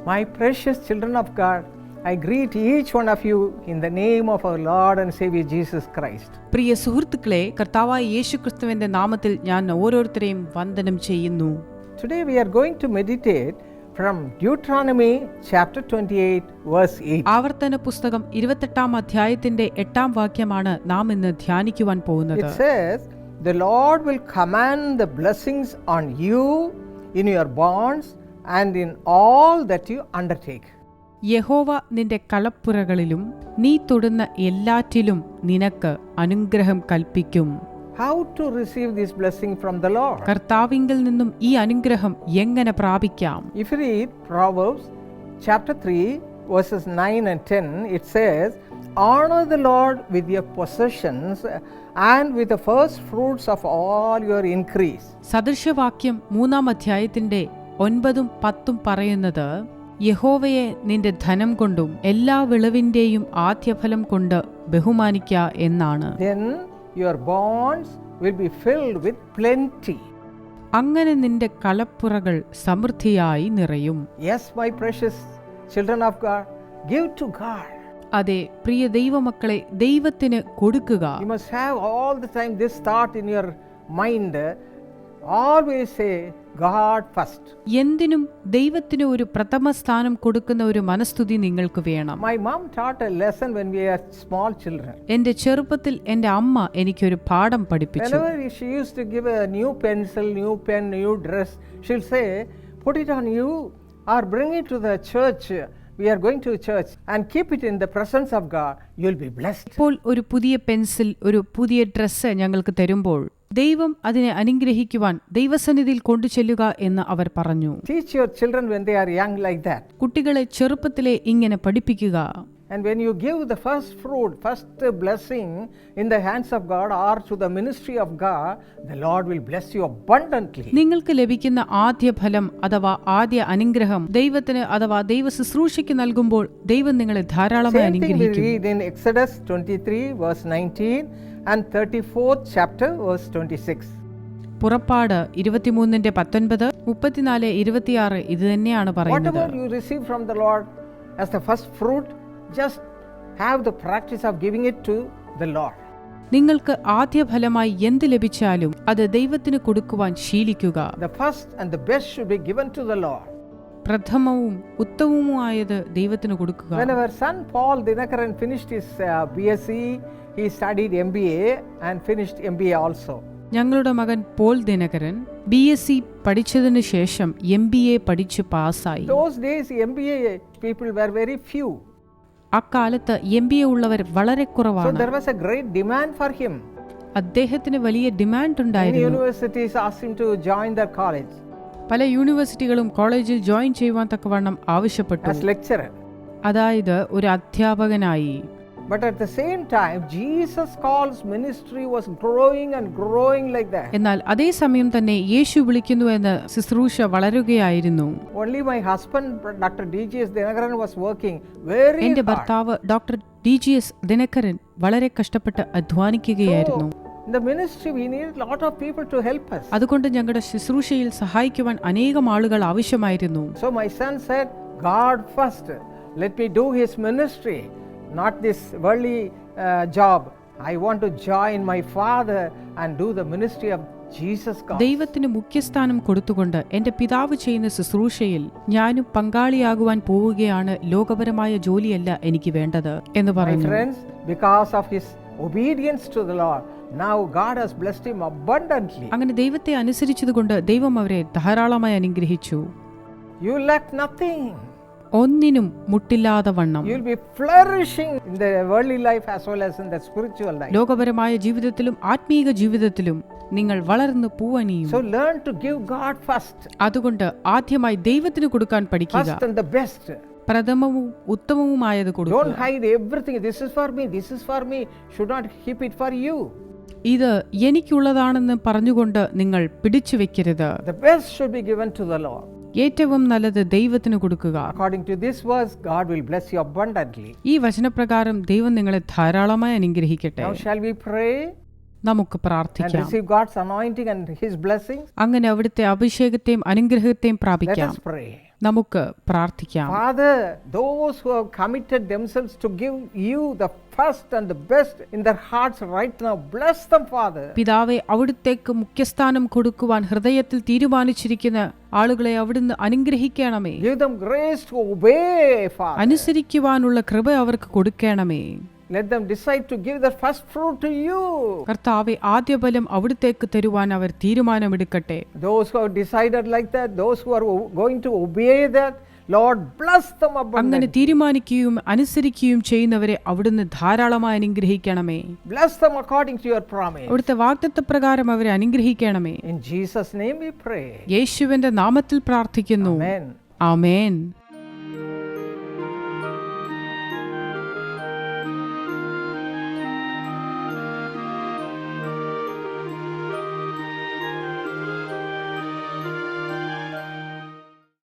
My precious children of God, I greet each one of you in the name of our Lord and Savior Jesus Christ. പ്രിയ സുഹൃത്തുക്കളെ കർത്താവായ യേശുക്രിസ്തുവിന്റെ നാമത്തിൽ ഞാൻ ഓരോരുത്തരെയും വന്ദനം ചെയ്യുന്നു Today we are going to meditate from Deuteronomy chapter 28, verse 8. ആവർത്തന പുസ്തകം ഇരുപത്തെട്ടാം അധ്യായത്തിന്റെ എട്ടാം വാക്യമാണ് നാം ഇന്ന് ധ്യാനിക്കുവാൻ പോകുന്നത് It says, The Lord will command the blessings on you in your bonds and in all that you undertake. യഹോവ നിന്റെ കളപ്പുരകളിലും നീ തൊടുന്ന എല്ലാറ്റിലും നിനക്ക് അനുഗ്രഹം കൽപ്പിക്കും How to receive this blessing from the Lord? കർത്താവിങ്കിൽ നിന്നും ഈ അനുഗ്രഹം എങ്ങനെ പ്രാപിക്കാം If you read Proverbs chapter 3, verses 9 and 10, it says, Honor the Lord with your possessions and with the first fruits of all your increase. സദൃശവാക്യം മൂന്നാം അധ്യായത്തിന്റെ ഒൻപതും പത്തും പറയുന്നത് യഹോവയെ നിന്റെ ധനം കൊണ്ടും എല്ലാ വിളവിന്റെയും ആദ്യഫലം കൊണ്ട് ബഹുമാനിക്ക എന്നാണ് Then your bonds will be filled with plenty. അങ്ങനെ നിന്റെ കളപ്പുറകൾ സമൃദ്ധിയായി നിറയും Yes, my precious children of God, give to God. അതെ പ്രിയ ദൈവമക്കളെ ദൈവത്തിന് കൊടുക്കുക You must have all the time this thought in your mind. Always say, God first. എന്തിനും ദൈവത്തിന് ഒരു പ്രഥമ സ്ഥാനം കൊടുക്കുന്ന ഒരു മനസ്തുതി നിങ്ങൾക്ക് വേണം My mom taught a lesson when we were small children. എന്റെ ചെറുപ്പത്തിൽ എന്റെ അമ്മ എനിക്കൊരു പാഠം പഠിപ്പിച്ചു Whenever she used to give a new pencil, new pen, new dress, she'll say, Put it on you or bring it to the church. We are going to church and keep it in the presence of God. You'll be blessed. ഇപ്പോൾ ഒരു പുതിയ pencil ഒരു പുതിയ dress ഞങ്ങൾക്ക് തരുമ്പോൾ ദൈവം അതിനെ അനുഗ്രഹിക്കുവാൻ ദൈവസന്നിധിയിൽ കൊണ്ടുചെല്ലുക എന്ന് അവർ പറഞ്ഞു Teach your children when they are young like that. കുട്ടികളെ ചെറുപ്പത്തിലെ ഇങ്ങനെ പഠിപ്പിക്കുക And when you give the first fruit, first blessing in the hands of God or to the ministry of God, the Lord will bless you abundantly. നിങ്ങൾക്ക് ലഭിക്കുന്ന ആദ്യ ഫലം അഥവാ ആദ്യ അനുഗ്രഹം ദൈവത്തിന് അഥവാ ദൈവ ശുശ്രൂഷയ്ക്ക് നൽകുമ്പോൾ ദൈവം നിങ്ങളെ ധാരാളമായി Same thing we അനുഗ്രഹിക്കും read in Exodus 23, verse 19, and 34th chapter, verse 26. പുറപ്പാട് ഇരുപത്തിമൂന്നിന്റെ പത്തൊൻപത് മുപ്പത്തിനാല് ഇരുപത്തിയാറ് ഇത് തന്നെയാണ് പറയുന്നത് Whatever you receive from the Lord as the first fruit, just have the practice of giving it to the Lord. നിങ്ങൾക്ക് ആദ്യ ഫലമായി എന്ത് ലഭിച്ചാലും അത് ദൈവത്തിന് കൊടുക്കുവാൻ ശീലിക്കുക The first and the best should be given to the Lord. പ്രഥമവും ഉത്തമവുമായത് ദൈവത്തിന് കൊടുക്കുക When our son Paul Dinakaran finished his uh, BSc, he studied MBA and finished MBA also. ഞങ്ങളുടെ മകൻ Paul Dinakaran B S C പഠിച്ചതിനു ശേഷം M B A പഠിച്ച് പാസ്സായി Those days, MBA people were very few. അക്കാലത്ത് M B A ഉള്ളവർ വളരെ കുറവാണ്. There was a great demand for him. അദ്ദേഹത്തിന് വലിയ ഡിമാൻഡ് ഉണ്ടായിരുന്നു. universities asked him to join their college. പല യൂണിവേഴ്സിറ്റികളും കോളേജിൽ ജോയിൻ ചെയ്യുവാൻ തക്കവണ്ണം ആവശ്യപ്പെട്ടു. As lecturer. അതായത് ഒരു അധ്യാപകനായി. എന്നാൽ അതേസമയം തന്നെ യേശു വിളിക്കുന്നു എന്ന് ശുശ്രൂഷ വളരുകയായിരുന്നു. എന്റെ ഭർത്താവ് doctor D G S Dinakaran വളരെ കഷ്ടപ്പെട്ട് അധ്വാനിക്കുകയായിരുന്നു. അതുകൊണ്ട് ഞങ്ങളുടെ ശുശ്രൂഷയിൽ സഹായിക്കുവാൻ അനേകം ആളുകൾ ആവശ്യമായിരുന്നു. So my son set God first let me do his not this worldly uh, job. I want to join my father and do the ministry of Jesus God. ദൈവത്തിന് മുഖ്യസ്ഥാനം കൊടുത്തുകൊണ്ട് എന്റെ പിതാവ് ചെയ്യുന്ന ശുശ്രൂഷയിൽ ഞാനും പങ്കാളിയാകുവാൻ പോവുകയാണ് ലോകപരമായ ജോലിയല്ല എനിക്ക് വേണ്ടത് എന്ന് My പറഞ്ഞു friends, because of his obedience to the Lord, now God has blessed him abundantly. അങ്ങനെ ദൈവത്തെ അനുസരിച്ചതുകൊണ്ട് ദൈവം അവരെ ധാരാളമായി അനുഗ്രഹിച്ചു You lack nothing. ഒന്നിനും മുട്ടില്ലാതെ വണ്ണം You'll be flourishing in the worldly life as well as in the spiritual life. ലോകപരമായ ജീവിതത്തിലും ആത്മീക ജീവിതത്തിലും നിങ്ങൾ വളർന്നു പൂവണിയും So learn to give God first, അതുകൊണ്ട് ആദ്യമായി ദൈവത്തിന് കൊടുക്കാൻ പഠിക്കുക first and the best. പ്രഥമവും ഉത്തമവുമായത് Don't കൊടുക്കുക hide everything. This is for me, this is for me. Should not keep it for you. ഇത് എനിക്കുള്ളതാണെന്ന് പറഞ്ഞുകൊണ്ട് നിങ്ങൾ പിടിച്ചു വെക്കരുത് ഏറ്റവും നല്ലത് ദൈവത്തിന് കൊടുക്കുക. ഈ വചനപ്രകാരം ദൈവം നിങ്ങളെ ധാരാളമായി അനുഗ്രഹിക്കട്ടെ. നൗ ഷാൽ വി പ്രേ നമുക്ക് പ്രാർത്ഥിക്കാം. അങ്ങനെ അവിടുത്തെ അഭിഷേകത്തെയും അനുഗ്രഹത്തെയും പ്രാപിക്കാം. നമുക്ക് പ്രാർത്ഥിക്കാം Father, those who have committed themselves to give you the first and the best in their hearts right now, bless them, Father. പിതാവെ അവിടുത്തേക്ക് മുഖ്യസ്ഥാനം കൊടുക്കുവാൻ ഹൃദയത്തിൽ തീരുമാനിച്ചിരിക്കുന്ന ആളുകളെ അവിടുന്ന് അനുഗ്രഹിക്കണമേ Give them grace to obey, Father. അനുസരിക്കുവാനുള്ള കൃപ അവർക്ക് കൊടുക്കണമേ Let them decide to give the first fruit to you. കർത്താവെ ആദ്യഫലം അവിടുത്തേക്ക് തരുവാൻ അവർ തീരുമാനമെടുക്കട്ടെ Those who have decided like that, those who are o- going to obey that, Lord, bless them അങ്ങനെ abundantly. തീരുമാനിക്കുകയും അനുസരിക്കുകയും ചെയ്യുന്നവരെ അവിടുന്ന് ധാരാളമായി അനുഗ്രഹിക്കണമേ Bless them according to your promise. അവിടുത്തെ വാഗ്ദത്ത പ്രകാരം അവരെ അനുഗ്രഹിക്കണമേ In Jesus' name we pray. യേശുവിന്റെ നാമത്തിൽ പ്രാർത്ഥിക്കുന്നു Amen. ആമേൻ